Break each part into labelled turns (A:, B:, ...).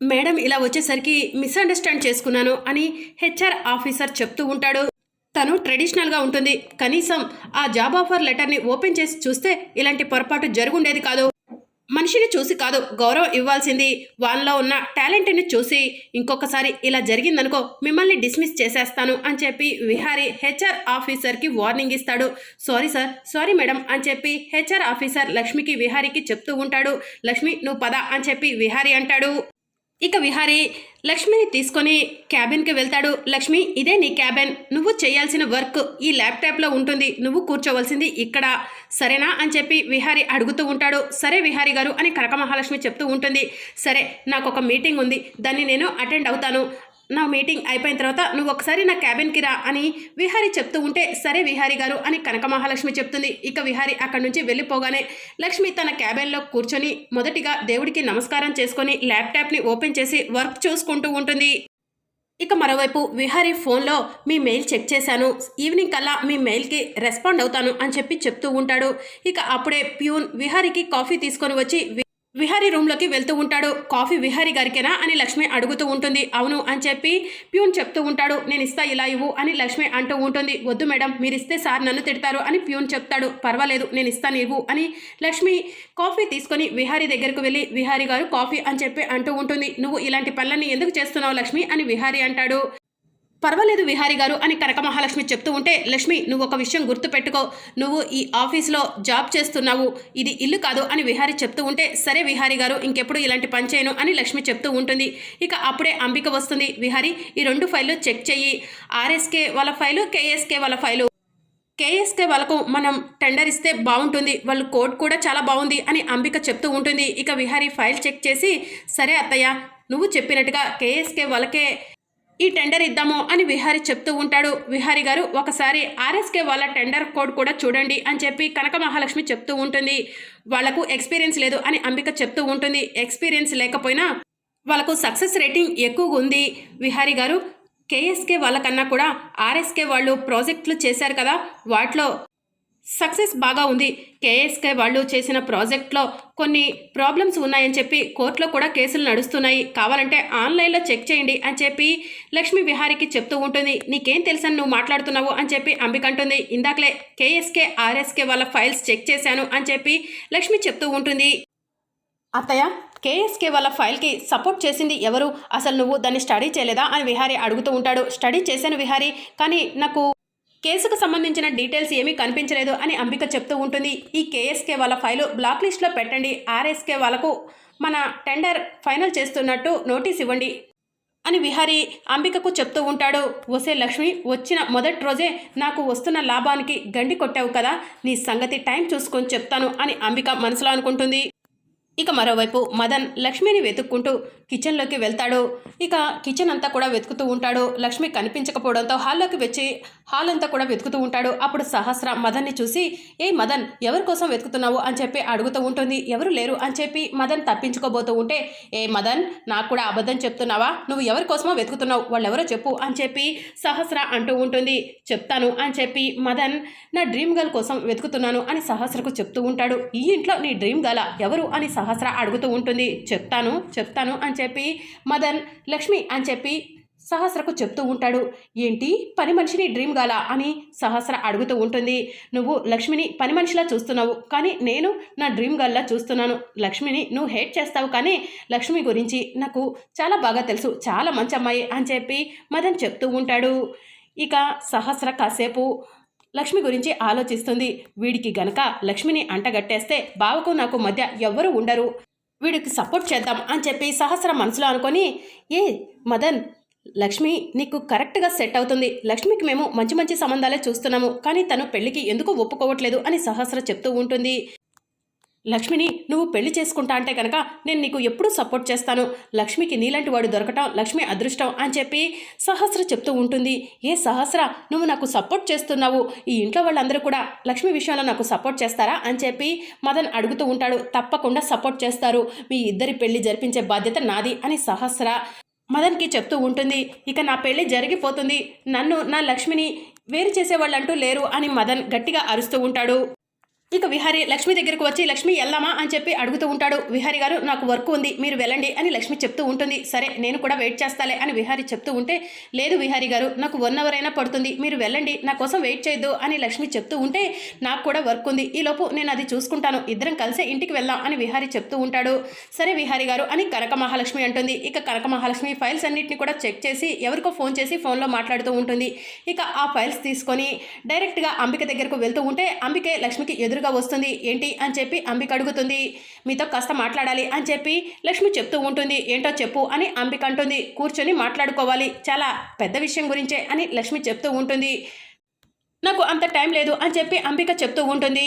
A: Madam ఇలా వచ్చేసరికి misunderstand చేసుకున్నాను అని హెచ్ఆర్ ఆఫీసర్ చెప్తూ ఉంటాడు. తను ట్రెడిషనల్గా ఉంటుంది. కనీసం ఆ జాబ్ ఆఫర్ లెటర్ని ఓపెన్ చేసి చూస్తే ఇలాంటి పొరపాటు జరుగుండేది కాదు. మనిషిని చూసి కాదు గౌరవం ఇవ్వాల్సింది. వాళ్ళలో ఉన్న టాలెంట్ని చూసి ఇంకొకసారి ఇలా జరిగిందనుకో మిమ్మల్ని డిస్మిస్ చేసేస్తాను అని చెప్పి విహారీ హెచ్ఆర్ ఆఫీసర్కి వార్నింగ్ ఇస్తాడు. సారీ సార్ సారీ మేడం అని చెప్పి హెచ్ఆర్ ఆఫీసర్ లక్ష్మికి విహారీకి చెప్తూ ఉంటాడు. లక్ష్మి నువ్వు పద అని చెప్పి విహారీ అంటాడు. ఇక విహారీ లక్ష్మిని తీసుకొని క్యాబిన్కి వెళ్తాడు. లక్ష్మి ఇదే నీ క్యాబిన్. నువ్వు చేయాల్సిన వర్క్ ఈ ల్యాప్టాప్లో ఉంటుంది. నువ్వు కూర్చోవలసింది ఇక్కడ. సరేనా? అని చెప్పి విహారి అడుగుతూ ఉంటాడు. సరే విహారి గారు అని కనక మహాలక్ష్మి చెప్తూ ఉంటుంది. సరే నాకు ఒక మీటింగ్ ఉంది. దాన్ని నేను అటెండ్ అవుతాను. నా మీటింగ్ అయిపోయిన తర్వాత నువ్వు ఒకసారి నా క్యాబిన్కి రా అని విహారీ చెప్తూ ఉంటే సరే విహారీ గారు అని కనక మహాలక్ష్మి చెప్తుంది. ఇక విహారీ అక్కడి నుంచి వెళ్ళిపోగానే లక్ష్మి తన క్యాబిన్లో కూర్చొని మొదటిగా దేవుడికి నమస్కారం చేసుకొని ల్యాప్టాప్ని ఓపెన్ చేసి వర్క్ చూసుకుంటూ ఉంటుంది. ఇక మరోవైపు విహారీ ఫోన్లో మీ మెయిల్ చెక్ చేశాను. ఈవినింగ్ కల్లా మీ మెయిల్కి రెస్పాండ్ అవుతాను అని చెప్పి చెప్తూ ఉంటాడు. ఇక అప్పుడే ప్యూన్ విహారీకి కాఫీ తీసుకొని వచ్చి విహారీ రూమ్లోకి వెళ్తూ ఉంటాడు. కాఫీ విహారీ గారికేనా అని లక్ష్మి అడుగుతూ ఉంటుంది. అవును అని చెప్పి ప్యూన్ చెప్తూ ఉంటాడు. నేను ఇస్తా ఇలా ఇవ్వు అని లక్ష్మి అంటూ ఉంటుంది. వద్దు మేడం మీరు ఇస్తే సార్ నన్ను తిడతారు అని ప్యూన్ చెప్తాడు. పర్వాలేదు నేను ఇస్తాను ఇవ్వు అని లక్ష్మి కాఫీ తీసుకొని విహారీ దగ్గరకు వెళ్ళి విహారీ గారు కాఫీ అని చెప్పి అంటూ ఉంటుంది. నువ్వు ఇలాంటి పనులన్నీ ఎందుకు చేస్తున్నావు లక్ష్మి అని విహారీ అంటాడు. పర్వాలేదు విహారీ గారు అని కనకమహాలక్ష్మి చెప్తూ ఉంటే లక్ష్మి నువ్వు ఒక విషయం గుర్తుపెట్టుకో. నువ్వు ఈ ఆఫీస్లో జాబ్ చేస్తున్నావు. ఇది ఇల్లు కాదు అని విహారీ చెప్తూ ఉంటే సరే విహారీ గారు ఇంకెప్పుడు ఇలాంటి పని చేయను అని లక్ష్మి చెప్తూ ఉంటుంది. ఇక అప్పుడే అంబిక వస్తుంది. విహారీ ఈ రెండు ఫైళ్ళు చెక్ చెయ్యి. ఆర్ఎస్కే వాళ్ళ ఫైలు కేఎస్కే వాళ్ళ ఫైలు. కేఎస్కే వాళ్ళకు మనం టెండర్ ఇస్తే బాగుంటుంది. వాళ్ళు కోడ్ కూడా చాలా బాగుంది అని అంబిక చెప్తూ ఉంటుంది. ఇక విహారీ ఫైల్ చెక్ చేసి సరే అత్తయ్య నువ్వు చెప్పినట్టుగా కేఎస్కే వాళ్ళకే ఈ టెండర్ ఇద్దాము అని విహారీ చెప్తూ ఉంటాడు. విహారీ గారు ఒకసారి ఆర్ఎస్కే వాళ్ళ టెండర్ కోడ్ కూడా చూడండి అని చెప్పి కనక మహాలక్ష్మి చెప్తూ ఉంటుంది. వాళ్ళకు ఎక్స్పీరియన్స్ లేదు అని అంబిక చెప్తూ ఉంటుంది. ఎక్స్పీరియన్స్ లేకపోయినా వాళ్ళకు సక్సెస్ రేటింగ్ ఎక్కువగా ఉంది విహారీ గారు. కేఎస్కే వాళ్ళకన్నా కూడా ఆర్ఎస్కే వాళ్ళు ప్రాజెక్టులు చేశారు కదా వాటిలో సక్సెస్ బాగా ఉంది. కేఎస్కే వాళ్ళు చేసిన ప్రాజెక్ట్లో కొన్ని ప్రాబ్లమ్స్ ఉన్నాయని చెప్పి కోర్టులో కూడా కేసులు నడుస్తున్నాయి. కావాలంటే ఆన్లైన్లో చెక్ చేయండి అని చెప్పి లక్ష్మి విహారీకి చెప్తూ ఉంటుంది. నీకేం తెలుసని నువ్వు మాట్లాడుతున్నావు అని చెప్పి అంబిక అంటుంది. ఇందాకలే కేఎస్కే ఆర్ఎస్కే వాళ్ళ ఫైల్స్ చెక్ చేశాను అని చెప్పి లక్ష్మి చెప్తూ ఉంటుంది. అత్తయ్య కేఎస్కే వాళ్ళ ఫైల్కి సపోర్ట్ చేసింది ఎవరు? అసలు నువ్వు దాన్ని స్టడీ చేయలేదా అని విహారీ అడుగుతూ ఉంటాడు. స్టడీ చేశాను విహారీ కానీ నాకు కేసుకు సంబంధించిన డీటెయిల్స్ ఏమీ కనిపించలేదు అని అంబిక చెప్తూ ఉంటుంది. ఈ కేఎస్కే వాళ్ళ ఫైలు బ్లాక్ లిస్ట్లో పెట్టండి. ఆర్ఎస్కే వాళ్ళకు మన టెండర్ ఫైనల్ చేస్తున్నట్టు నోటీస్ ఇవ్వండి అని విహారీ అంబికకు చెప్తూ ఉంటాడు. వసే లక్ష్మి వచ్చిన మొదటి రోజే నాకు వస్తున్న లాభానికి గండి కొట్టావు కదా. నీ సంగతి టైం చూసుకొని చెప్తాను అని అంబిక మనసులో అనుకుంటుంది. ఇక మరోవైపు మదన్ లక్ష్మిని వెతుక్కుంటూ కిచెన్లోకి వెళ్తాడు. ఇక కిచెన్ అంతా కూడా వెతుకుతూ ఉంటాడు. లక్ష్మి కనిపించకపోవడంతో హాల్లోకి వచ్చి హాల్ అంతా కూడా వెతుకుతూ ఉంటాడు. అప్పుడు సహస్ర మదన్ని చూసి ఏ మదన్ ఎవరి కోసం వెతుకుతున్నావు? అని చెప్పి అడుగుతూ ఉంటుంది. ఎవరు లేరు? అని చెప్పి మదన్ తప్పించుకోబోతూ ఉంటే ఏ మదన్ నాకు కూడా అబద్ధం చెప్తున్నావా? నువ్వు ఎవరి కోసమో వెతుకుతున్నావు? వాళ్ళెవరో చెప్పు అని చెప్పి సహస్ర అంటూ ఉంటుంది. చెప్తాను అని చెప్పి మదన్ నా డ్రీమ్ గర్ల్ కోసం వెతుకుతున్నాను అని సహస్రకు చెప్తూ ఉంటాడు. ఈ ఇంట్లో నీ డ్రీమ్ గర్ల్? ఎవరు? అని సహస్ర అడుగుతూ ఉంటుంది. చెప్తాను చెప్తాను అని చెప్పి మదన్ లక్ష్మి అని చెప్పి సహస్రకు చెప్తూ ఉంటాడు. ఏంటి? పని మనిషిని డ్రీమ్ గాల అని సహస్ర అడుగుతూ ఉంటుంది. నువ్వు లక్ష్మిని పని మనిషిలా చూస్తున్నావు. కానీ నేను నా డ్రీమ్ గర్ల్లా చూస్తున్నాను. లక్ష్మిని నువ్వు హేట్ చేస్తావు కానీ లక్ష్మి గురించి నాకు చాలా బాగా తెలుసు. చాలా మంచి అమ్మాయి అని చెప్పి మదన్ చెప్తూ ఉంటాడు. ఇక సహస్ర కాసేపు లక్ష్మి గురించి ఆలోచిస్తుంది. వీడికి గనక లక్ష్మిని అంటగట్టేస్తే బావకు నాకు మధ్య ఎవ్వరూ ఉండరు. వీడికి సపోర్ట్ చేద్దాం అని చెప్పి సహస్ర మనసులో అనుకొని ఏ మదన్ లక్ష్మి నీకు కరెక్ట్గా సెట్ అవుతుంది. లక్ష్మికి మేము మంచి మంచి సంబంధాలే చూస్తున్నాము. కానీ తను పెళ్ళికి ఎందుకు ఒప్పుకోవట్లేదు అని సహస్ర చెప్తూ ఉంటుంది. లక్ష్మిని నువ్వు పెళ్ళి చేసుకుంటా అంటే కనుక నేను నీకు ఎప్పుడూ సపోర్ట్ చేస్తాను. లక్ష్మికి నీలాంటి వాడు దొరకటం లక్ష్మి అదృష్టం అని చెప్పి సహస్ర చెప్తూ ఉంటుంది. ఏ సహస్ర నువ్వు నాకు సపోర్ట్ చేస్తున్నావు. ఈ ఇంట్లో వాళ్ళందరూ కూడా లక్ష్మి విషయంలో నాకు సపోర్ట్ చేస్తారా అని చెప్పి మదన్ అడుగుతూ ఉంటాడు. తప్పకుండా సపోర్ట్ చేస్తారు. మీ ఇద్దరి పెళ్ళి జరిపించే బాధ్యత నాది అని సహస్ర. మదన్కి చెప్తూ ఉంటుంది ఇక నా పెళ్ళి జరిగిపోతుంది నన్ను నా లక్ష్మిని వేరు చేసేవాళ్ళంటూ లేరు అని మదన్ గట్టిగా అరుస్తూ ఉంటాడు. ఇక విహారి లక్ష్మి దగ్గరకు వచ్చి లక్ష్మి వెళ్దామా అని చెప్పి అడుగుతూ ఉంటాడు. విహారి గారు నాకు వర్క్ ఉంది మీరు వెళ్ళండి అని లక్ష్మి చెప్తూ ఉంటుంది. సరే నేను కూడా వెయిట్ చేస్తాలే అని విహారి చెప్తూ ఉంటే లేదు విహారి గారు నాకు వన్ అవర్ అయినా పడుతుంది మీరు వెళ్ళండి నా కోసం వెయిట్ చేయొద్దు అని లక్ష్మి చెప్తూ ఉంటే నాకు కూడా వర్క్ ఉంది ఈలోపు నేను అది చూసుకుంటాను ఇద్దరం కలిసే ఇంటికి వెళ్దాం అని విహారి చెప్తూ ఉంటాడు. సరే విహారి గారు అని కనక మహాలక్ష్మి అంటుంది. ఇక కనక మహాలక్ష్మి ఫైల్స్ అన్నింటినీ కూడా చెక్ చేసి ఎవరికో ఫోన్ చేసి ఫోన్లో మాట్లాడుతూ ఉంటుంది. ఇక ఆ ఫైల్స్ తీసుకొని డైరెక్ట్గా అంబిక దగ్గరకు వెళ్తూ ఉంటే అంబికే లక్ష్మికి ఎదురు ఎదురుగా వస్తుంది. ఏంటి అని చెప్పి అంబిక అడుగుతుంది. మీతో కాస్త మాట్లాడాలి అని చెప్పి లక్ష్మి చెప్తూ ఉంటుంది. ఏంటో చెప్పు అని అంబిక అంటుంది. కూర్చొని మాట్లాడుకోవాలి. చాలా పెద్ద విషయం గురించే అని లక్ష్మి చెప్తూ ఉంటుంది. నాకు అంత టైం లేదు అని చెప్పి అంబిక చెప్తూ ఉంటుంది.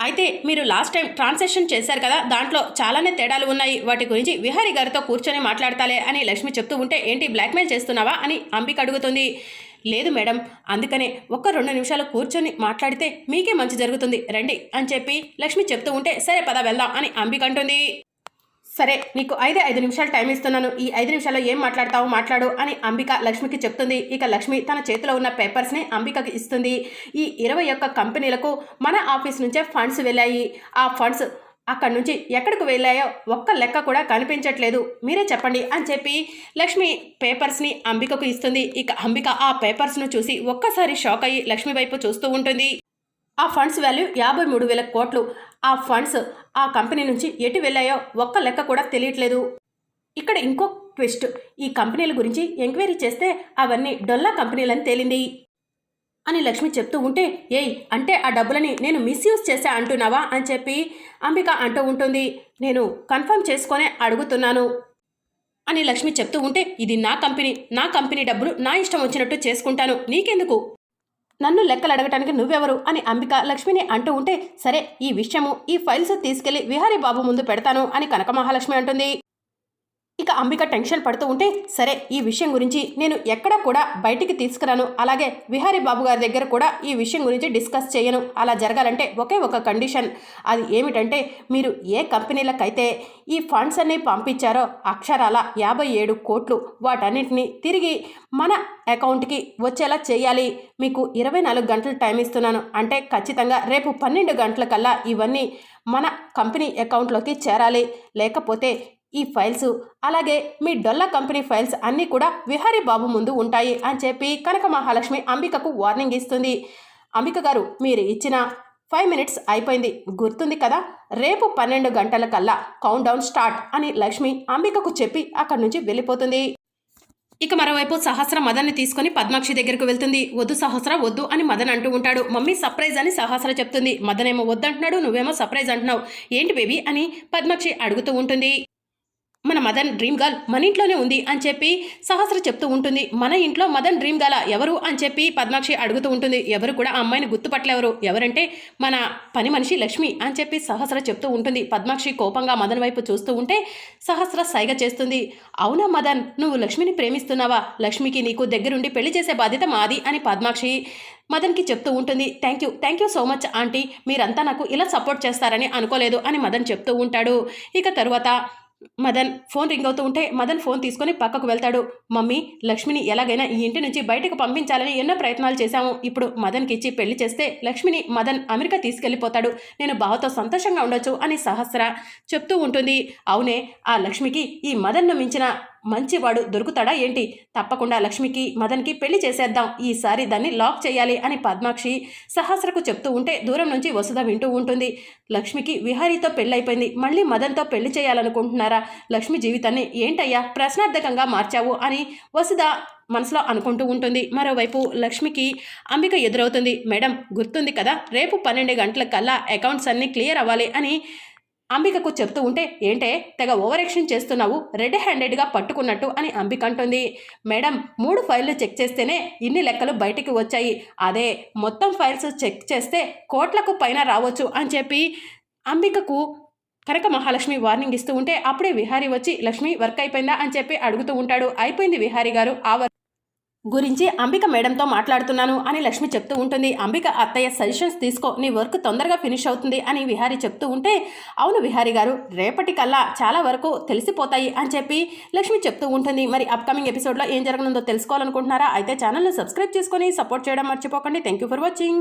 A: అయితే మీరు లాస్ట్ టైం ట్రాన్సాక్షన్ చేశారు కదా దాంట్లో చాలానే తేడాలు ఉన్నాయి. వాటి గురించి విహారీ గారితో కూర్చొని మాట్లాడతాలే అని లక్ష్మి చెప్తూ ఉంటే ఏంటి బ్లాక్మెయిల్ చేస్తున్నావా? అని అంబిక అడుగుతుంది. లేదు మేడం. అందుకనే ఒక్క రెండు నిమిషాలు కూర్చొని మాట్లాడితే మీకే మంచి జరుగుతుంది. రండి అని చెప్పి లక్ష్మి చెప్తూ ఉంటే సరే పద వెళ్దాం అని అంబికంటుంది సరే నీకు ఐదే ఐదు నిమిషాలు టైం ఇస్తున్నాను. ఈ ఐదు నిమిషాల్లో ఏం మాట్లాడతావు మాట్లాడు అని అంబిక లక్ష్మికి చెప్తుంది. ఇక లక్ష్మి తన చేతిలో ఉన్న పేపర్స్ని అంబికకి ఇస్తుంది. ఈ ఇరవై ఒక్క కంపెనీలకు మన ఆఫీస్ నుంచే ఫండ్స్ వెళ్ళాయి. ఆ ఫండ్స్ అక్కడి నుంచి ఎక్కడికి వెళ్ళాయో ఒక్క లెక్క కూడా కనిపించట్లేదు. మీరే చెప్పండి అని చెప్పి లక్ష్మి పేపర్స్ని అంబికకు ఇస్తుంది. ఇక అంబిక ఆ పేపర్స్ను చూసి ఒక్కసారి షాక్ అయ్యి లక్ష్మి వైపు చూస్తూ ఉంటుంది. ఆ ఫండ్స్ వాల్యూ యాభై మూడు వేల కోట్లు. ఆ ఫండ్స్ ఆ కంపెనీ నుంచి ఎటు వెళ్ళాయో ఒక్క లెక్క కూడా తెలియట్లేదు. ఇక్కడ ఇంకో ట్విస్ట్. ఈ కంపెనీల గురించి ఎంక్వైరీ చేస్తే అవన్నీ డొల్లా కంపెనీలని తేలింది. అని లక్ష్మి చెప్తూ ఉంటే ఏయ్ అంటే ఆ డబ్బులని నేను మిస్యూజ్ చేశా అంటున్నావా? అని చెప్పి అంబిక అంటూ ఉంటుంది. నేను కన్ఫర్మ్ చేసుకొనే అడుగుతున్నాను అని లక్ష్మి చెప్తూ ఉంటే ఇది నా కంపెనీ నా కంపెనీ డబ్బులు నా ఇష్టం వచ్చినట్టు చేసుకుంటాను. నీకెందుకు? నన్ను లెక్కలు అడగటానికి నువ్వెవరు? అని అంబిక లక్ష్మిని అంటూ ఉంటే సరే ఈ విషయము ఈ ఫైల్స్ తీసుకెళ్ళి విహారీ బాబు ముందు పెడతాను అని కనక మహాలక్ష్మి అంటుంది. ఇక అంబిక టెన్షన్ పడుతూ ఉంటే సరే ఈ విషయం గురించి నేను ఎక్కడ కూడా బయటికి తీసుకురాను. అలాగే విహారీ బాబు గారి దగ్గర కూడా ఈ విషయం గురించి డిస్కస్ చేయను. అలా జరగాలంటే ఒకే ఒక కండిషన్. అది ఏమిటంటే మీరు ఏ కంపెనీలకైతే ఈ ఫండ్స్ అన్ని పంపించారో అక్షరాల యాభై ఏడు కోట్లు వాటన్నింటినీ తిరిగి మన అకౌంట్కి వచ్చేలా చేయాలి. మీకు ఇరవై నాలుగు గంటలు టైం ఇస్తున్నాను. అంటే ఖచ్చితంగా రేపు పన్నెండు గంటల కల్లా ఇవన్నీ మన కంపెనీ అకౌంట్లోకి చేరాలి. లేకపోతే ఈ ఫైల్స్ అలాగే మీ డొల్లా కంపెనీ ఫైల్స్ అన్నీ కూడా విహారీ బాబు ముందు ఉంటాయి అని చెప్పి కనక మహాలక్ష్మి అంబికకు వార్నింగ్ ఇస్తుంది. అంబిక గారు మీరు ఇచ్చిన ఫైవ్ మినిట్స్ అయిపోయింది. గుర్తుంది కదా? రేపు పన్నెండు గంటల కల్లా కౌంట్ డౌన్ స్టార్ట్ అని లక్ష్మి అంబికకు చెప్పి అక్కడి నుంచి వెళ్ళిపోతుంది. ఇక మరోవైపు సహస్ర మదన్ని తీసుకొని పద్మాక్షి దగ్గరకు వెళ్తుంది. వద్దు సహస్ర వద్దు అని మదన్ అంటూ ఉంటాడు. మమ్మీ సర్ప్రైజ్ అని సహస్ర చెప్తుంది. మదన్ ఏమో వద్దంటున్నాడు నువ్వేమో సర్ప్రైజ్ అంటున్నావు. ఏంటి బేబీ అని పద్మాక్షి అడుగుతూ ఉంటుంది. మన మదన్ డ్రీమ్ గర్ల్ మన ఇంట్లోనే ఉంది అని చెప్పి సహస్ర చెప్తూ ఉంటుంది. మన ఇంట్లో మదన్ డ్రీమ్ గర్ల్ ఎవరు అని చెప్పి పద్మాక్షి అడుగుతూ ఉంటుంది. ఎవరు కూడా ఆ అమ్మాయిని గుర్తుపట్టలేవరు. ఎవరంటే మన పని మనిషి లక్ష్మి అని చెప్పి సహస్ర చెప్తూ ఉంటుంది. పద్మాక్షి కోపంగా మదన్ వైపు చూస్తూ ఉంటే సహస్ర సైగ చేస్తుంది. అవునా మదన్ నువ్వు లక్ష్మిని ప్రేమిస్తున్నావా? లక్ష్మికి నీకు దగ్గరుండి పెళ్ళి చేసే బాధ్యత మాది అని పద్మాక్షి మదన్కి చెప్తూ ఉంటుంది. Thank you thank you so much aunty. మీరంతా నాకు ఇలా సపోర్ట్ చేస్తారని అనుకోలేదు అని మదన్ చెప్తూ ఉంటాడు. ఇక తరువాత మదన్ ఫోన్ రింగ్ అవుతూ ఉంటే మదన్ ఫోన్ తీసుకొని పక్కకు వెళ్తాడు. మమ్మీ లక్ష్మిని ఎలాగైనా ఈ ఇంటి నుంచి బయటకు పంపించాలని ఎన్నో ప్రయత్నాలు చేశాము. ఇప్పుడు మదన్కి ఇచ్చి పెళ్ళి చేస్తే లక్ష్మిని మదన్ అమెరికా తీసుకెళ్ళిపోతాడు నేను బావతో సంతోషంగా ఉండొచ్చు అని సహస్ర చెప్తూ ఉంటుంది. అవునే ఆ లక్ష్మికి ఈ మదన్ను మించిన మంచివాడు దొరుకుతాడా ఏంటి? తప్పకుండా లక్ష్మికి మదన్కి పెళ్ళి చేసేద్దాం. ఈసారి దాన్ని లాక్ చేయాలి అని పద్మాక్షి సహస్రకు చెప్తూ ఉంటే దూరం నుంచి వసుధ వింటూ ఉంటుంది. లక్ష్మికి విహారీతో పెళ్ళైపోయింది. మళ్ళీ మదన్తో పెళ్ళి చేయాలనుకుంటున్నారా? లక్ష్మి జీవితాన్ని ఏంటయ్యా ప్రశ్నార్థకంగా మార్చావు అని వసుధ మనసులో అనుకుంటూ ఉంటుంది. మరోవైపు లక్ష్మికి అంబిక ఎదురవుతుంది. మేడం గుర్తుంది కదా రేపు పన్నెండు గంటల కల్లా అకౌంట్స్ అన్నీ క్లియర్ అవ్వాలి అని అంబికకు చెప్తూ ఉంటే ఏంటే తెగ ఓవరాక్షన్ చేస్తున్నావు రెడ్ హ్యాండెడ్గా పట్టుకున్నట్టు అని అంబిక అంటుంది. మేడం మూడు ఫైళ్ళు చెక్ చేస్తేనే ఇన్ని లెక్కలు బయటికి వచ్చాయి. అదే మొత్తం ఫైల్స్ చెక్ చేస్తే కోట్లకు పైన రావచ్చు అని చెప్పి అంబికకు కనక మహాలక్ష్మి వార్నింగ్ ఇస్తూ ఉంటే అప్పుడే విహారీ వచ్చి లక్ష్మి వర్క్ అయిపోయిందా? అని చెప్పి అడుగుతూ ఉంటాడు. అయిపోయింది విహారీ గారు. ఆ గురించి అంబిక మేడంతో మాట్లాడుతున్నాను అని లక్ష్మి చెప్తూ ఉంటుంది. అంబిక అత్తయ్య సజెషన్స్ తీసుకో. నీ వర్క్ తొందరగా ఫినిష్ అవుతుంది అని విహారి చెప్తూ ఉంటే అవును విహారి గారు రేపటి కల్లా చాలా వరకు తెలిసిపోతాయి అని చెప్పి లక్ష్మి చెప్తూ ఉంటుంది. మరి అప్కమింగ్ ఎపిసోడ్లో ఏం జరగనుందో తెలుసుకోవాలనుకుంటున్నారా? అయితే ఛానల్ను సబ్స్క్రైబ్ చేసుకొని సపోర్ట్ చేయడం మర్చిపోకండి. Thank you for watching